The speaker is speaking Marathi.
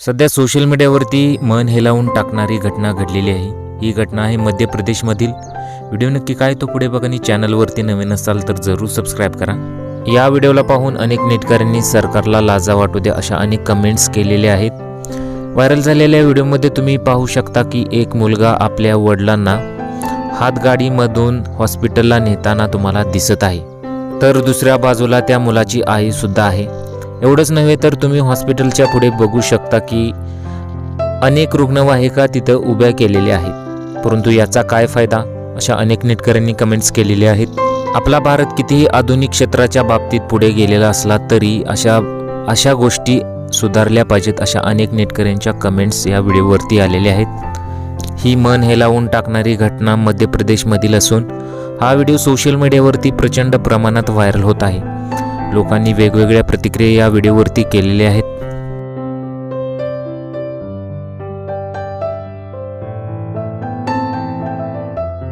सध्या सोशल मीडियावरती मन हेलावून टाकणारी घटना घडलेली आहे. ही घटना आहे मध्य प्रदेशमधील. व्हिडिओ नक्की काय तो पुढे बघा आणि चॅनलवरती नवीन असाल तर जरूर सबस्क्राईब करा. या व्हिडिओला पाहून अनेक नेटकऱ्यांनी सरकारला लाजा वाटू द्या अशा अनेक कमेंट्स केलेल्या आहेत. व्हायरल झालेल्या व्हिडिओमध्ये तुम्ही पाहू शकता की एक मुलगा आपल्या वडिलांना हातगाडीमधून हॉस्पिटलला नेताना तुम्हाला दिसत आहे. तर दुसऱ्या बाजूला त्या मुलाची आईसुद्धा आहे. एवढंच नव्हे तर तुम्ही हॉस्पिटलच्या पुढे बघू शकता की अनेक रुग्णवाहिका तिथं उभ्या केलेल्या आहेत. परंतु याचा काय फायदा? अशा अनेक नेटकऱ्यांनी कमेंट्स केलेले आहेत. आपला भारत कितीही आधुनिक क्षेत्राच्या बाबतीत पुढे गेलेला असला तरी अशा अशा गोष्टी सुधारल्या पाहिजेत अशा अनेक नेटकऱ्यांच्या कमेंट्स या व्हिडिओवरती आलेल्या आहेत. ही मन हेलावून टाकणारी घटना मध्य प्रदेशमधील असून हा व्हिडिओ सोशल मीडियावरती प्रचंड प्रमाणात व्हायरल होत आहे. लोकांनी वेगवेगळ्या प्रतिक्रिया या व्हिडिओवरती केलेल्या आहेत.